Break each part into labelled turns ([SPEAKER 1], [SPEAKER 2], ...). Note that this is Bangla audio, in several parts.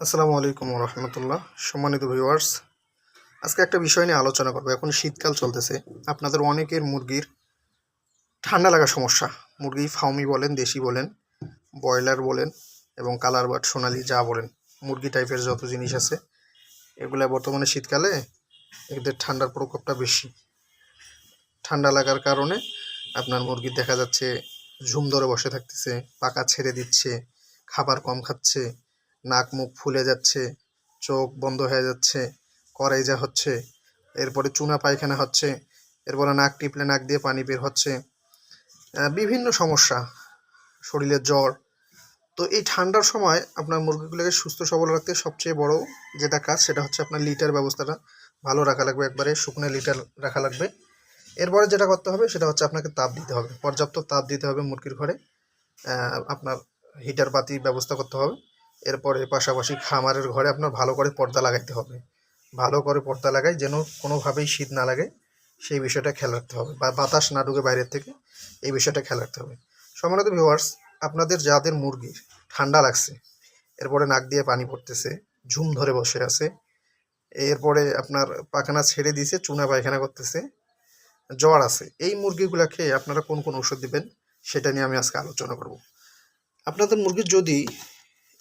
[SPEAKER 1] আসসালামু আলাইকুম রহমতুল্লাহ। সম্মানিত ভিউয়ার্স, আজকে একটা বিষয় নিয়ে আলোচনা করব। এখন শীতকাল চলতেছে। আপনাদের অনেকের মুরগির ঠান্ডা লাগা সমস্যা। মুরগি ফাউমি বলেন, দেশি বলেন, ব্রয়লার বলেন এবং কালার বাট সোনালি যা বলেন, মুরগি টাইপের যত জিনিস আছে, এগুলা বর্তমানে শীতকালে এদের ঠান্ডার প্রকোপটা বেশি। ঠান্ডা লাগার কারণে আপনার মুরগির দেখা যাচ্ছে ঝুম ধরে বসে থাকতেছে, পাকা ছেড়ে দিচ্ছে, খাবার কম খাচ্ছে নাক মুখ ফুলে যাচ্ছে, চোখ বন্ধ হয়ে যাচ্ছে করাইজা হচ্ছে। এরপরে চুনা পায়খানা হচ্ছে, এরপরে নাক টিপলে নাক দিয়ে পানি বের হচ্ছে। বিভিন্ন সমস্যা শরীরের জ্বর। তো এই ঠান্ডার সময় আপনার মুরগিগুলোকে সুস্থ সবল রাখতে সবচেয়ে বড় যেটা কাজ, সেটা হচ্ছে আপনার লিটার ব্যবস্থাটা ভালো রাখা লাগবে, একবারে শুকনো লিটার রাখা লাগবে। এরপরে যেটা করতে হবে, সেটা হচ্ছে আপনাকে তাপ দিতে হবে। পর্যাপ্ত তাপ দিতে হবে মুরগির ঘরে। আপনার হিটার বাতির ব্যবস্থা করতে হবে। এরপরে পাশাপাশি খামারের ঘরে আপনার ভালো করে পর্দা লাগাইতে হবে। ভালো করে পর্দা লাগাই যেন কোনোভাবেই শীত না লাগে, সেই বিষয়টা খেয়াল রাখতে হবে বা বাতাস না ঢুকে বাইরের থেকে এই বিষয়টা খেয়াল রাখতে হবে। সম্মানিত ভিউয়ার্স আপনাদের যাদের মুরগির ঠান্ডা লাগছে, এরপরে নাক দিয়ে পানি পড়তেছে, ঝুম ধরে বসে আছে, এরপরে আপনার পাখানা ছেড়ে দিয়েছে চুনা পায়খানা করতেছে, জ্বর আছে, এই মুরগিগুলোকে আপনারা কোন কোন ওষুধ দিবেন, সেটা নিয়ে আমি আজকে আলোচনা করব। আপনাদের মুরগির যদি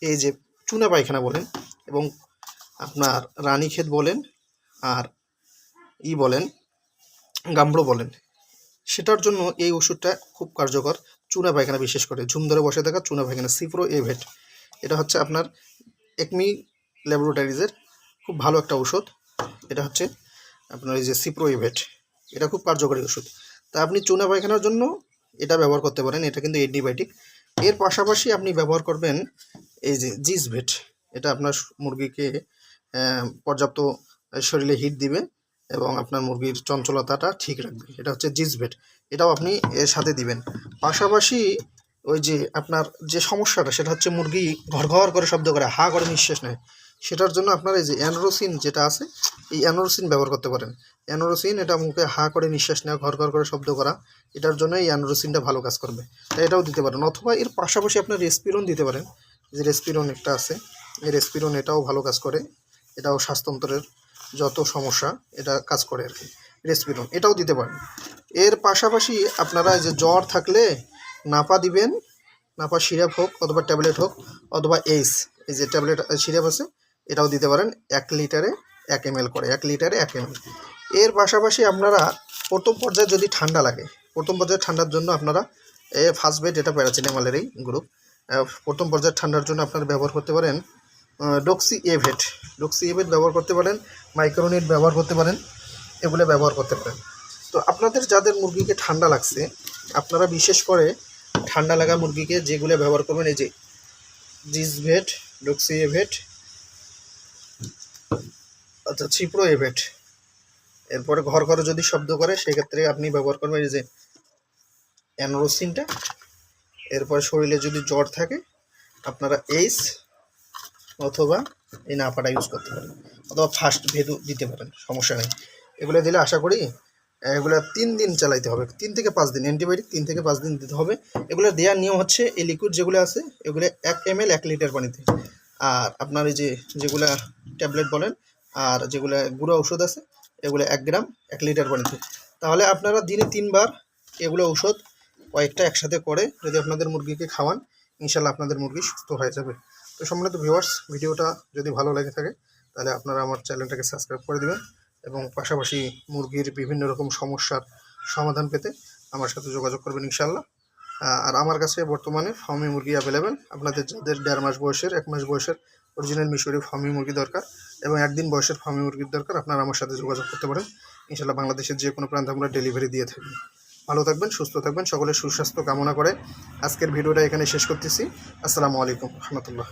[SPEAKER 1] এই যে চুনা পায়খানা বলেন এবং আপনার রানীক্ষেত বলেন আর ই বলেন গামড়ো বলেন, সেটার জন্য এই ওষুধটা খুব কার্যকর। চুনা পায়খানা বিশেষ করে, ঝুম ধরে বসে থাকা চুনা পায়খানা সিপ্রো এভেট এটা হচ্ছে আপনার একমি ল্যাবরেটরিজের খুব ভালো একটা ওষুধ। এটা হচ্ছে আপনার এই যে সিপ্রো এভেট এটা খুব কার্যকরী ওষুধ। তা আপনি চুনা পায়খানার জন্য এটা ব্যবহার করতে পারেন, এটা কিন্তু অ্যান্টিবায়োটিক এর পাশাপাশি আপনি ব্যবহার করবেন এই যে জিস ভেট এটা আপনার মুরগিকে পর্যাপ্ত শরীরে হিট দিবে এবং আপনার মুরগির চঞ্চলতাটা ঠিক রাখবে। এটা হচ্ছে জিস ভেট এটাও আপনি এর সাথে দিবেন। পাশাপাশি ওই যে আপনার যে সমস্যাটা, সেটা হচ্ছে মুরগি ঘর ঘর করে শব্দ করে, হা করে নিঃশ্বাস নেয়। সেটার জন্য আপনার এই যে অ্যানোরোসিন যেটা আছে, এই অ্যানোরোসিন ব্যবহার করতে পারেন। অ্যানোরোসিন, এটা মুখে হা করে নিঃশ্বাস নেওয়া ঘর ঘর করে শব্দ করা, এটার জন্য এই অ্যানোরোসিনটা ভালো কাজ করবে। তাই এটাও দিতে পারেন। অথবা এর পাশাপাশি আপনার রেসপিরন দিতে পারেন। যে রেসপিরন একটা আছে, এই রেসপিরন এটাও ভালো কাজ করে। এটাও শ্বাসতন্ত্রের যত সমস্যা, এটা কাজ করে আর কি। রেসপিরন এটাও দিতে পারেন। এর পাশাপাশি আপনারা যে জ্বর থাকলে নাপা দিবেন, নাপা সিরাপ হোক অথবা ট্যাবলেট হোক, অথবা এইস এই যে ট্যাবলেট সিরাপ আছে, এটাও দিতে পারেন এক লিটারে এক এম করে, এক লিটারে এক এম এর পাশাপাশি আপনারা প্রথম পর্যায়ে যদি ঠান্ডা লাগে, প্রথম পর্যায়ে ঠান্ডার জন্য আপনারা, এ ফার্স্ট বেড এটা প্যারাসিটামলের এই গ্রুপ প্রথম পর্যায়ে ঠান্ডার জন্য আপনারা ব্যবহার করতে পারেন ডক্সি এভেট ডক্সি এভেট ব্যবহার করতে পারেন মাইক্রোনিট ব্যবহার করতে পারেন, এগুলো ব্যবহার করতে পারেন। তো আপনাদের যাদের মুরগিকে ঠান্ডা লাগছে, আপনারা বিশেষ করে ঠান্ডা লাগা মুরগিকে যেগুলো ব্যবহার করবেন, এই যে জিসভেট ডক্সি এভেট আচ্ছা ছিপ্রো এভেট এরপরে ঘর ঘরে যদি শব্দ করে, সেক্ষেত্রে আপনি ব্যবহার করবেন এই যে অ্যানোরোসিনটা। এরপরে শরীরে যদি জ্বর থাকে, আপনারা এইস অথবা এই নাপাটা ইউজ করতে পারেন অথবা ফার্স্ট ভেদু দিতে পারেন, সমস্যা নেই। এগুলো দিলে আশা করি, এগুলো তিন দিন চালাইতে হবে। তিন থেকে পাঁচ দিন অ্যান্টিবায়োটিক তিন থেকে পাঁচ দিন দিতে হবে। এগুলো দেওয়ার নিয়ম হচ্ছে, এই লিকুইড যেগুলো আছে, এগুলো এক এম এল এক লিটার পানিতে। আর আপনার এই যে যেগুলো ট্যাবলেট বলেন, আর যেগুলো গুঁড়ো ওষুধ আছে, এগুলো এক গ্রাম এক লিটার পানিতে। তাহলে আপনারা দিনে তিনবার এগুলো ঔষধ কয়েকটা একসাথে করে যদি আপনাদের মুরগিকে খাওয়ান, ইনশাল্লাহ আপনাদের মুরগি সুস্থ হয়ে যাবে। তো সম্মানিত ভিউয়ার্স ভিডিওটা যদি ভালো লেগে থাকে, তাহলে আপনারা আমার চ্যানেলটাকে সাবস্ক্রাইব করে দেবেন এবং পাশাপাশি মুরগির বিভিন্ন রকম সমস্যার সমাধান পেতে আমার সাথে যোগাযোগ করবেন ইনশাল্লাহ। আর আমার কাছে বর্তমানে ফার্মি মুরগি অ্যাভেলেবেল আপনাদের যাদের দেড় মাস বয়সের, এক মাস বয়সের অরিজিনাল মিশরি ফার্মি মুরগি দরকার এবং একদিন বয়সের ফার্মি মুরগির দরকার, আপনারা আমার সাথে যোগাযোগ করতে পারেন। ইনশাল্লাহ বাংলাদেশের যে কোনো প্রান্তে আমরা ডেলিভারি দিয়ে থাকি। ভালো থাকবেন, সুস্থ থাকবেন, সকলের সুস্বাস্থ্য কামনা করে আজকের ভিডিওটা এখানে শেষ করতেছি। আসসালামু আলাইকুম, রহমতুল্লাহ।